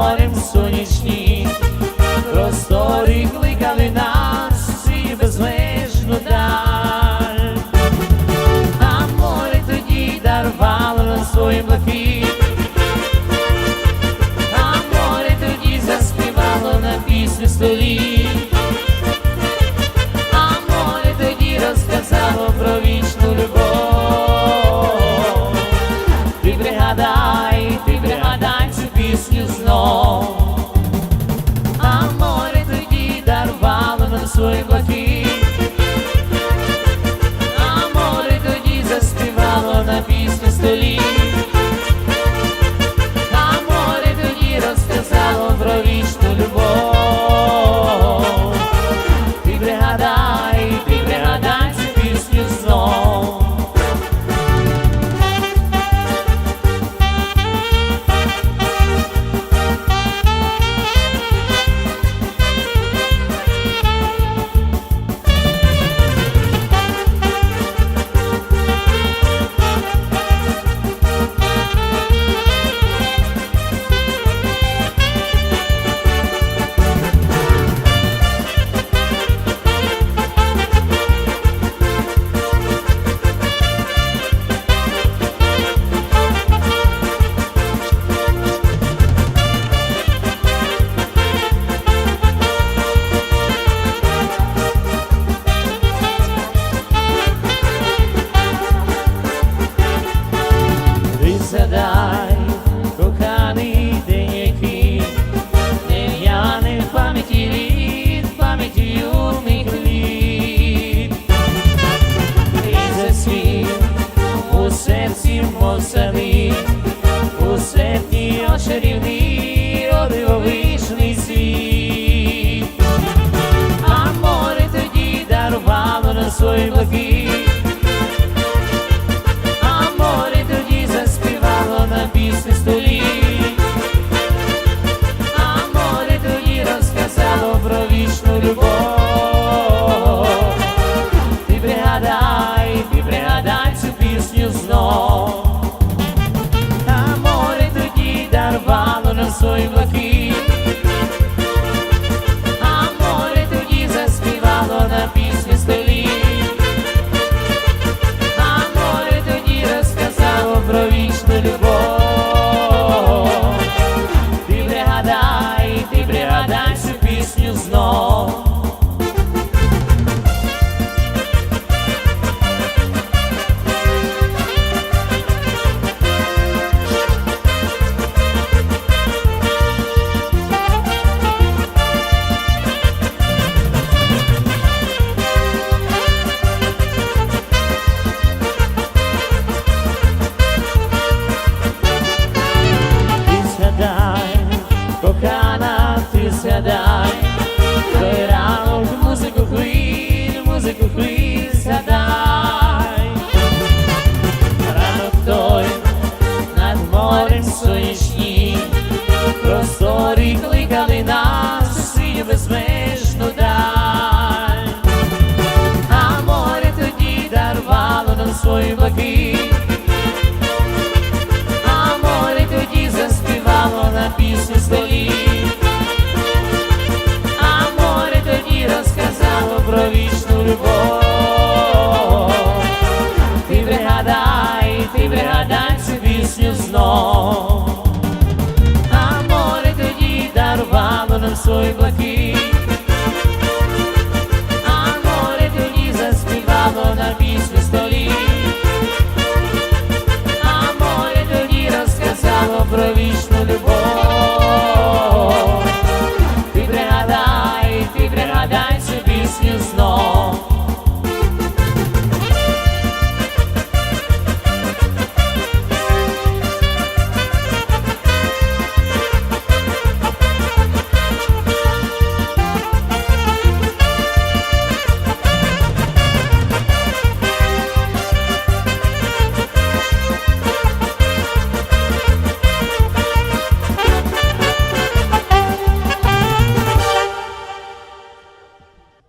морем сонячні, простори кликали нас і безмежно даль, а море тоді дарвало на своїм блакитним believe. восени, у серпні чарівний, о дивовижний світ, а море тоді дарувало на свої боки, а море тоді заспівало на пісні столі, а море тоді розказало про вічну любов. Ти пригадай цю пісню знову. I'm lucky. avançou e blaqui